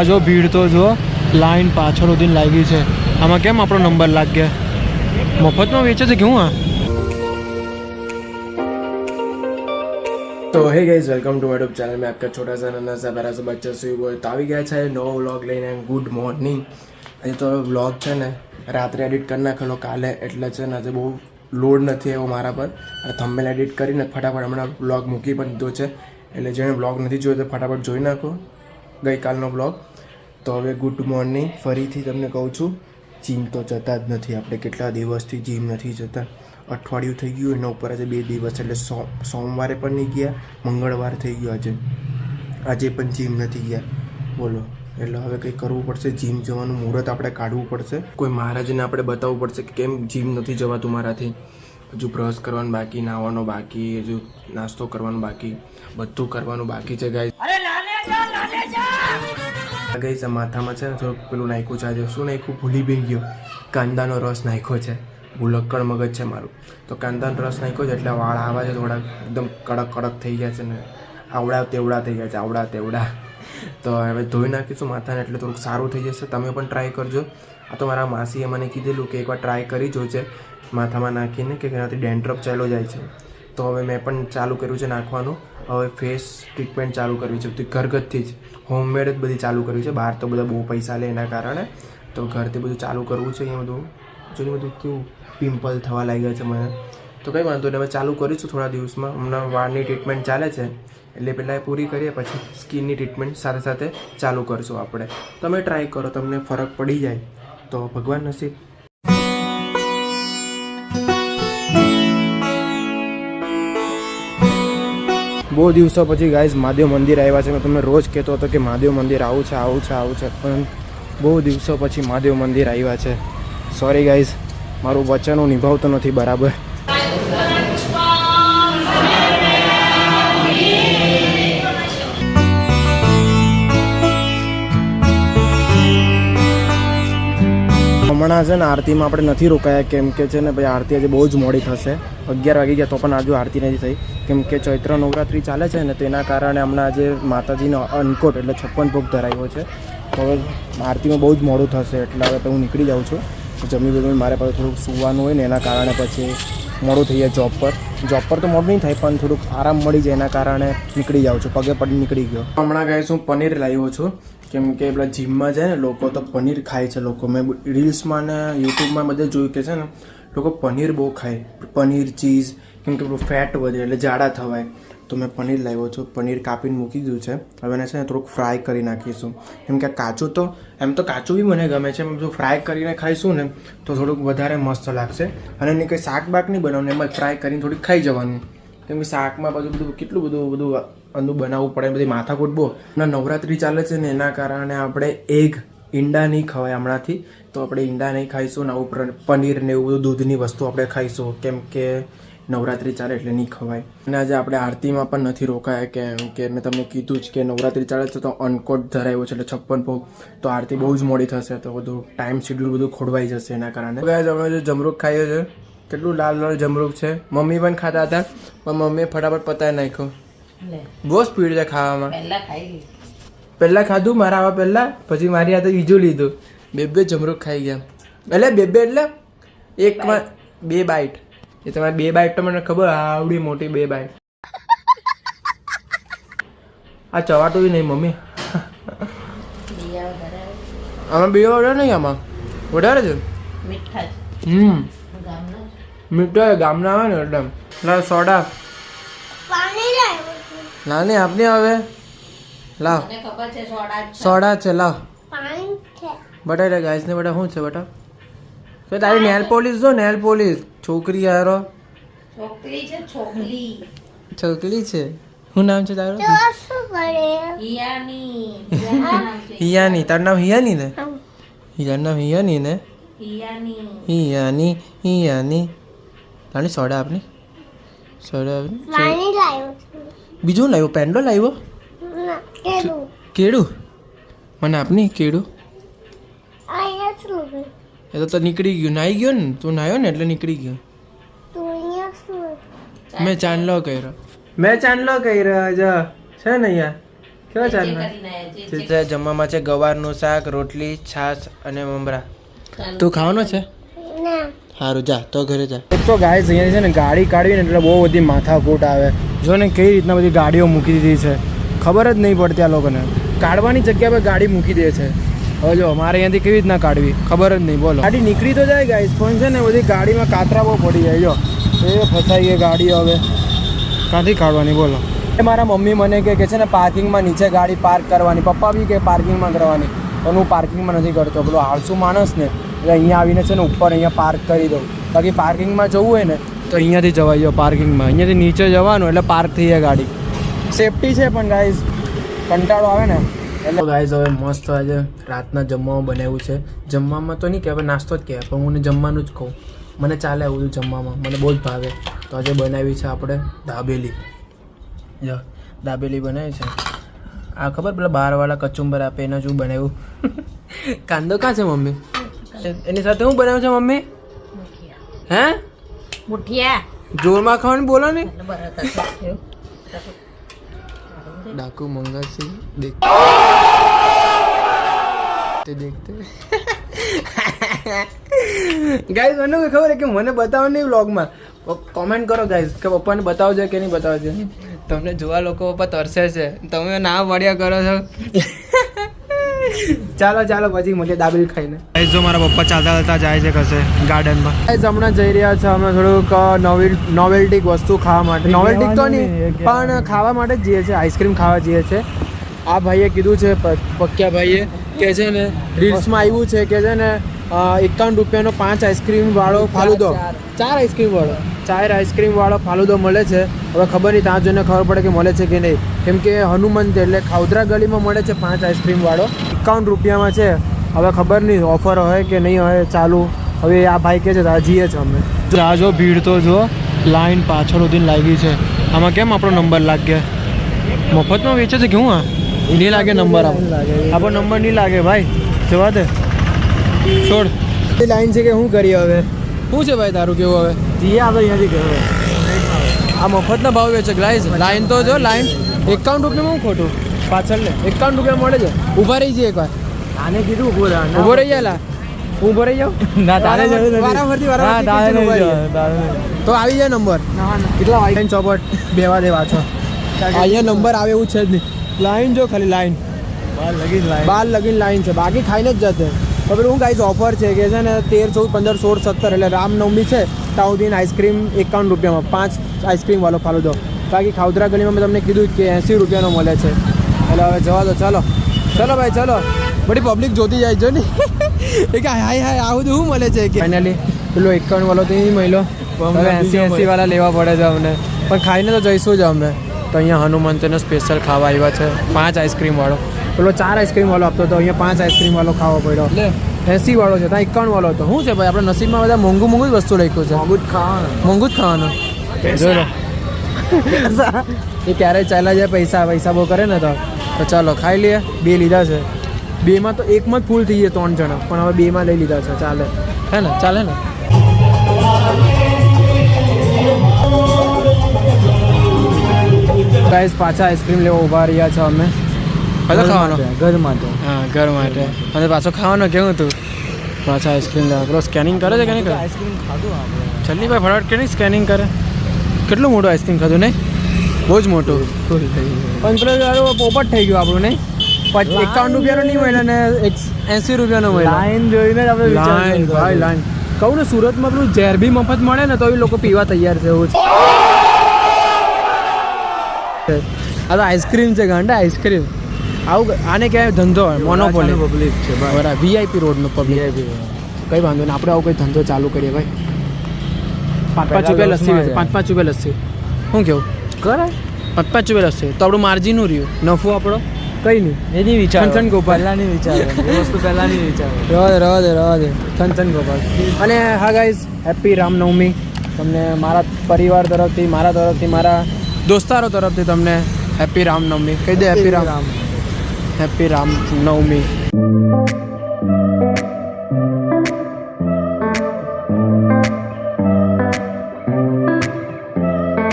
આ જો ભીડ તો જો, લાઈન પાછળ સુધી લાગી છે. આમાં કેમ આપણો નંબર લાગ્યો? મફતમાં વેચે છે કેવું આ? તો hey guys welcome to YouTube channel મેં આપકા છોટા સા નાના સા બરા સા બચ્ચા સુઈ બોય તો આવી ગયા છે નવો વ્લોગ લઈને ગુડ મોર્નિંગ આજે તો વ્લોગ છે ને રાત્રે એડિટ કરી નાખેલો કાલે એટલે છે ને આજે બહુ લોડ નથી એવો મારા પર. અને થંબેલ એડિટ કરીને ફટાફટ હમણાં વ્લોગ મૂકી પણ દીધો છે. એટલે જેણે વ્લોગ નથી જોયો તો ફટાફટ જોઈ નાખો. ગઈકાલનો બ્લોગ તો હવે ગુડ મોર્નિંગ ફરીથી તમને કહું છું જીમ તો જતા જ નથી. આપણે કેટલા દિવસથી જીમ નથી જતા. અઠવાડિયું થઈ ગયું, એના ઉપર આજે બે દિવસ, એટલે સો, સોમવારે પણ નહીં ગયા, મંગળવાર થઈ ગયો આજે. આજે પણ જીમ નથી ગયા. બોલો, એટલે હવે કંઈ કરવું પડશે? જીમ જવાનું મુહૂર્ત આપણે કાઢવું પડશે. કોઈ મહારાજને આપણે બતાવવું પડશે કે કેમ જીમ નથી જવાતું મારાથી? હજુ બ્રશ કરવાનું બાકી નાહવાનો બાકી, હજુ નાસ્તો કરવાનો બાકી, બધું કરવાનું બાકી છે ગાય ગઈ છે માથામાં છે ને થોડુંક પેલું નાખ્યું છે. આજે શું નાખ્યું? ભૂલી બી ગયો. કાંદાનો રસ નાખ્યો છે. ભૂલક્કડ મગજ છે મારું. તો કાંદાનો રસ નાખ્યો છે એટલે વાળ આવા છે, થોડા એકદમ કડક કડક થઈ ગયા છે ને. આવડા તેવડા થઈ ગયા છે, આવડા તેવડા. તો હવે ધોઈ નાખીશું માથાને એટલે થોડુંક સારું થઈ જશે. તમે પણ ટ્રાય કરજો. આ તો મારા માસીએ મને કીધેલું કે એકવાર ટ્રાય કરી જોજે. માથામાં નાખીને કે એનાથી ડેન્ડ્રફ ચાલ્યો જાય છે. તો હવે મેં પણ ચાલુ કર્યું છે નાખવાનું. હવે ફેસ ટ્રીટમેન્ટ ચાલુ કરવી છે. બધી ઘરગથ્થી જ. હોમમેડ જ બધી ચાલુ કરવી છે. બહાર તો બધા બહુ પૈસા લે એના કારણે. તો ઘરથી બધું ચાલુ કરવું છે અહીંયા બધું. જોઈને બધું કેવું પિમ્પલ થવા લાગ્યા છે મને. તો કંઈ વાંધો નહીં. હવે ચાલુ કરીશું થોડા દિવસમાં. હમણાં વાળની ટ્રીટમેન્ટ ચાલે છે. એટલે પહેલાં પૂરી કરીએ, પછી સ્કિનની ટ્રીટમેન્ટ સાથે સાથે ચાલુ કરશું આપણે. તમે ટ્રાય કરો, તમને ફરક પડી જાય. તો ભગવાન નસીબ. બહુ દિવસો પછી ગાઈઝ મહાદેવ મંદિર આવ્યા છે. મેં તમને રોજ કહેતો હતો કે મહાદેવ મંદિર આવું છે આવું છે આવું છે. પણ બહુ દિવસો પછી મહાદેવ મંદિર આવ્યા છે. સોરી ગાઈઝ મારું વચન હું નિભાવતો નથી બરાબર. હમણાં છે ને આરતીમાં આપણે નથી રોકાયા, કેમ કે છે ને ભાઈ આરતી આજે બહુ જ મોડી થશે. અગિયાર વાગી ગયા તો પણ આજુ આરતી નથી થઈ. કેમ કે ચૈત્ર નવરાત્રિ ચાલે છે ને તેના કારણે હમણાં આજે માતાજીનો અનકોટ એટલે છપ્પન ભોગ ધરાવ્યો છે. તો હવે આરતીમાં બહુ જ મોડું થશે એટલે હવે હું નીકળી જાઉં છું. જમી બમી મારે પાસે થોડુંક સૂવાનું હોય ને એના કારણે પછી મોડું થઈ જાય જોબ પર. જોબ પર તો મોડું નહીં થાય, પણ થોડુંક આરામ મળી જાય એના કારણે નીકળી જાઉં છું. પગે પડી નીકળી ગયો. હમણાં ગાઈસ હું પનીર લાવ્યો છું. કેમ કે પેલા જીમમાં જાય ને, લોકો તો પનીર ખાય છે લોકો. મેં રીલ્સમાં ને યુટ્યુબમાં બધે જોયું કે છે ને, લોકો પનીર બહુ ખાય. પનીર ચીઝ કેમ કે ફેટ વધે એટલે જાડા થવાય. તો મેં પનીર લાવ્યો છું, પનીર કાપીને મૂકી દીધું છે. હવે એને છે ને થોડુંક ફ્રાય કરી નાખીશું. કેમ કે કાચું તો, એમ તો કાચું બી મને ગમે છે, એમ જો ફ્રાય કરીને ખાઈશું ને, તો થોડુંક વધારે મસ્ત લાગશે. અને એની કંઈ શાક બાક નહીં બનાવવાનું, એમાં ફ્રાય કરીને થોડીક ખાઈ જવાનું. કેમ કે શાકમાં બધું બધું કેટલું બધું બધું અંદુ બનાવવું પડે, બધી માથાકૂટ બહુ. હમણાં નવરાત્રિ ચાલે છે ને, એના કારણે આપણે એગ, ઈંડા નહીં ખવાય હમણાંથી. તો આપણે ઈંડા નહીં ખાઈશું, ને ઉપર પનીર ને એવું બધું દૂધની વસ્તુ આપણે ખાઈશું. કેમ કે નવરાત્રિ ચાલે એટલે નહીં ખવાય. અને આજે આપણે આરતીમાં પણ નથી રોકાયા કેમ કે મેં તમને કીધું જ કે નવરાત્રિ ચાલે છે તો અનકોટ ધરાવ્યો છે એટલે છપ્પન ભોગ. તો આરતી બહુ જ મોડી થશે, તો બધું ટાઈમ શેડ્યુલ બધું ખોડવાઈ જશે એના કારણે. અમે જે જમરૂખ ખાઈએ છે, કેટલું લાલ લાલ જમરૂખ છે. મમ્મી પણ ખાતા હતા, પણ મમ્મીએ ફટાફટ પતાવી નાખ્યો. બહુ સ્પીડ છે ખાવામાં. પહેલા ખાઈ પહેલાં ખાધું મારા આવા પહેલા પછી મારી હાથે બીજું લીધું. બે બે જમરૂક ખાઈ ગયા. એટલે બે બે એટલે એકમાં બે બાઈટ એ તમારે બે બાઈટ તો મને ખબર આવડી મોટી બે બાઈટ આ ચવાટું નહીં મમ્મી. આમાં બે ઓર્ડર નહીં આમાં? વધારે છે? હમ. મીઠા ગામના આવે ને એટલે સોડા. ના આપની આપને હવે લાવ સોડા છે. લાવ. બટા ગાઈસ ને બટા શું છે બટા? તો તારી નેલ પોલીસ જો નેલ પોલીસ છોકરી યારો છોકરી છે છોકરી. છોકરી છે. શું નામ છે તારું? હિયાની. હિયાની. તારું નામ હિયાની ને? હિયાનું નામ હિયાની ને? હિયાની. હિયાની હિયાની. તારી સોડા આપની? સોડા બીજું લાવ્યો પેન્ડો લાવ્યો કેળું. મને આપની કેળું. એ તો તો નીકળી ગયું. નાઈ ગયો ને? તું નાયો ને એટલે નીકળી ગયો. મેં ચાંદલો કર્યો. મેં ચાંદલો કર્યો જ છે ને અહીંયા? કેવા જે- જમવામાં છે ગવારનું શાક રોટલી છાશ અને મમરા. તું ખાવાનો છે? સારું જા, તો ઘરે જા. એક તો ગાય અહીંયા છે ને ગાડી કાઢવી ને એટલે બહુ બધી માથાકૂટ આવે. જો ને કઈ રીતના બધી ગાડીઓ મૂકી દીધી છે. ખબર જ નહીં પડતી આ લોકોને. કાઢવાની જગ્યા પર ગાડી મૂકી દે છે. હવે જો અમારે અહીંયાથી કેવી રીતના કાઢવી? ખબર જ નહીં, બોલો. ગાડી નીકળી તો જાય ગાઈસ પણ છે ને બધી ગાડીમાં કાતરા બહુ પડી જાય. જો, એ ફસાઈ ગઈ ગાડી હવે. ક્યાંથી કાઢવાની, બોલો? એ મારા મમ્મી મને કહે કે છે ને પાર્કિંગમાં નીચે ગાડી પાર્ક કરવાની, પપ્પા બી કે પાર્કિંગમાં કરવાની. પણ હું પાર્કિંગમાં નથી કરતો. પેલો આળસુ માણસ ને. એટલે અહીંયા આવીને છે ને ઉપર અહીંયા પાર્ક કરી દઉં. બાકી પાર્કિંગમાં જવું હોય ને તો અહીંયાથી જવા જાઓ પાર્કિંગમાં અહીંયાથી નીચે જવાનું એટલે પાર્ક થઈ જાય ગાડી. સેફટી છે પણ ગાઈઝ કંટાળો આવે ને. એટલે ગાઈઝ હવે મસ્ત આજે રાતના જમવામાં બનાવ્યું છે. જમવામાં તો નહીં કહેવાય નાસ્તો જ કહેવાય. પણ હું જમવાનું જ કહું. મને ચાલે આવું છું જમવામાં. મને બહુ જ ભાવે. તો આજે બનાવી છે આપણે દાબેલી. જો દાબેલી બનાવી છે. આ ખબર પેલા બહારવાળા કચુંબર આપે એના શું બનાવ્યું. કાંદો કાં છે મમ્મી? એની સાથે શું બનાવ્યું છે મમ્મી હે મુઠિયા જોરમાં ખાવાનું બોલો ને એટલે બરાબર થશે. डाकू मंगल सिंह देख તે દેખતે ગાઈઝ મને કોઈ ખબર છે કે મને બતાવો નહીં વ્લોગમાં કોમેન્ટ કરો ગાઈઝ કે પપ્પાને બતાવજો કે નહીં બતાવજો તમને જોવા લોકો પપ્પા તરસે છે તમે ના મળ્યા કરો છો ચાલો ચાલો પછી મળીએ દાબેલી ખાઈને. ગાઈસ જો મારા પપ્પા ચાલતા ચાલતા જાય છે કશે ગાર્ડનમાં. ગાઈસ હમણાં જઈ રહ્યા છે અમે થોડુંક નોવેલ નોવેલ્ટિક વસ્તુ ખાવા માટે. નોવેલ્ટિક તો નહીં પણ ખાવા માટે જ જઈએ છીએ આઈસ્ક્રીમ ખાવા જઈએ છીએ. આ ભાઈએ કીધું છે પ- પક્યા ભાઈએ કે છે ને રીલ્સમાં આવ્યું છે કે છે ને એકાવન રૂપિયાનો પાંચ આઈસ્ક્રીમ વાળો ફાલુદો. ચાર. આઈસ્ક્રીમ વાળો. ચાર આઈસ્ક્રીમવાળો ફાલુદો મળે છે. હવે ખબર નહીં ત્યાં જોઈને ખબર પડે કે મળે છે કે નહીં. કેમ કે હનુમંત એટલે ખાઉદરા ગલીમાં મળે છે પાંચ આઈસ્ક્રીમવાળો એકાવન રૂપિયામાં છે. હવે ખબર નહીં ઓફર હોય કે નહીં હોય ચાલુ. હવે આ ભાઈ કહે છે જઈએ છે અમે. આ જો ભીડ તો જો લાઈન પાછળ સુધી લાગી છે. આમાં કેમ આપણો નંબર લાગે મફતમાં વેચે છે કેવું આ? નહીં લાગે નંબર આપણો આપણો નંબર નહીં લાગે ભાઈ. જવા દે. છોડ. એ લાઈન છે કે શું કરીએ હવે? શું છે ભાઈ તારું કેવું હવે? જીએ આપણે અહીંયાથી આ મફતના ભાવ વેચે ગાઈઝ લાઈન તો જો લાઈન એકાવન રૂપિયામાં હું ખોટું? પાછળ ને એકાવન રૂપિયા મળે છે. ઊભા રહી જઈએ એકવાર. આને કીધું ઊભો ઊભો રહી હું ઊભો રહી જાઉં ના તારે વારાફરતી વારાફરતી. તો આવી જાય નંબર કેટલા વાગ્યા ચોપટ બેવા દે પાછો. અહીંયા નંબર આવે એવું છે જ નહીં. લાઈન જો ખાલી લાઈન બાર લગીન લાઈન. બાર લગીન લાઈન છે. બાકી ખાઈને જ જશે. હવે હું ગાઈઝ ઓફર છે કે છે ને તેર ચૌદ પંદર સોળ સત્તર એટલે રામનવમી છે ત્યાં સુધી આઈસ્ક્રીમ એકાવન રૂપિયામાં પાંચ આઈસ્ક્રીમવાળો ફાલુદો બાકી ખાઉદરા ગલીમાં મેં તમને કીધું કે એંસી રૂપિયાનો મળે છે. એટલે હવે જવા દો ચાલો. ચલો ભાઈ ચલો. બધી પબ્લિક જોતી જાય જો ને. એ કે હાય હાય આવું શું મળે છે કે? ફાઇનલી પેલો એકાવન વાળો તો નહીં મળ્યો. હવે એંસી એંસી વાળા લેવા પડે છે અમને. પણ ખાઈને તો જઈશું જ અમે. તો અહીંયા હનુમંતનો સ્પેશિયલ ખાવા આવ્યા છે. પાંચ આઈસ્ક્રીમ વાળો. પેલો ચાર આઈસ્ક્રીમ વાળો આપતો હતો અહીંયા પાંચ આઈસ્ક્રીમ વાળો ખાવો પડ્યો. એસી વાળો છે ત્યાં એકાવન વાળો હતો. શું છે ભાઈ આપણે નસીબમાં બધા મોંઘું મોંઘું જ વસ્તુ લખ્યું છે. મોંઘું જ ખાવાનું. મોંઘું જ ખાવાનું. એ ક્યારે ચાલ્યા જાય પૈસા પૈસા બહુ કરે ને તો. તો ચાલો ખાઈ લઈએ. બે લીધા છે. બેમાં તો એકમાં જ ફૂલ થઈ જાય ત્રણ જણા પણ હવે બેમાં લઈ લીધા છે ચાલે. હે ને ચાલે ને. ગાઈસ પાછા આઈસ્ક્રીમ લેવા ઊભા રહ્યા છે અમે. પાછો ખાવાનો? ઘર માટે હા ઘર માટે અને પાછો ખાવાનો કેવું હતું? પાછા આઈસ્ક્રીમ લેવા. પેલો સ્કેનિંગ કરે છે કે નહીં કરે? આઈસ્ક્રીમ ખાધું આપણે. છલ્લી ભાઈ ફટાફટ કે નહીં સ્કેનિંગ કરે? કેટલું મોટું આઈસ્ક્રીમ ખાધું નહીં? બહુ જ મોટું. પણ પેલો યાર પોપટ થઈ ગયું આપણું નહીં? એકાવન રૂપિયાનો નહીં મળે ને એંસી રૂપિયાનો મળે લાઈન જોઈને આપણે લાઈન ભાઈ લાઈન કહું ને સુરતમાં પેલું ઝેર બી મફત મળે ને તો એ લોકો પીવા તૈયાર છે એવું છે. આ તો આઈસ્ક્રીમ છે ગાંડા આઈસ્ક્રીમ આવું આને કહેવાય ધંધો મોનોપોલી પબ્લિક છે બરાબર વીઆઈપી રોડનો પબ્લિક કઈ વાંધો નહીં આપણે આવું કઈ ધંધો ચાલુ કરીએ ભાઈ. પાંચ પાંચ રૂપિયા લસ્સી પાંચ પાંચ રૂપિયા લસ્સી. શું કેવું? કરે? પાંચ પાંચ રૂપિયા લસ્સી. તો આપણું માર્જિનનું રહ્યું. નફો આપણો? કઈ નહીં. એની વિચાર. છન ગોપાલ. પહેલા નહીં વિચાર. એ વસ્તુ પહેલા નહીં વિચાર. રવા દે રવા દે રવા દે છન છન ગોપાલ. અને હા ગાઈઝ હેપી રામનવમી. તમને મારા પરિવાર તરફથી મારા તરફથી મારા દોસ્તારો તરફથી તમને હેપી રામનવમી. કહી દે હેપી રામ. હેપી રામનવમી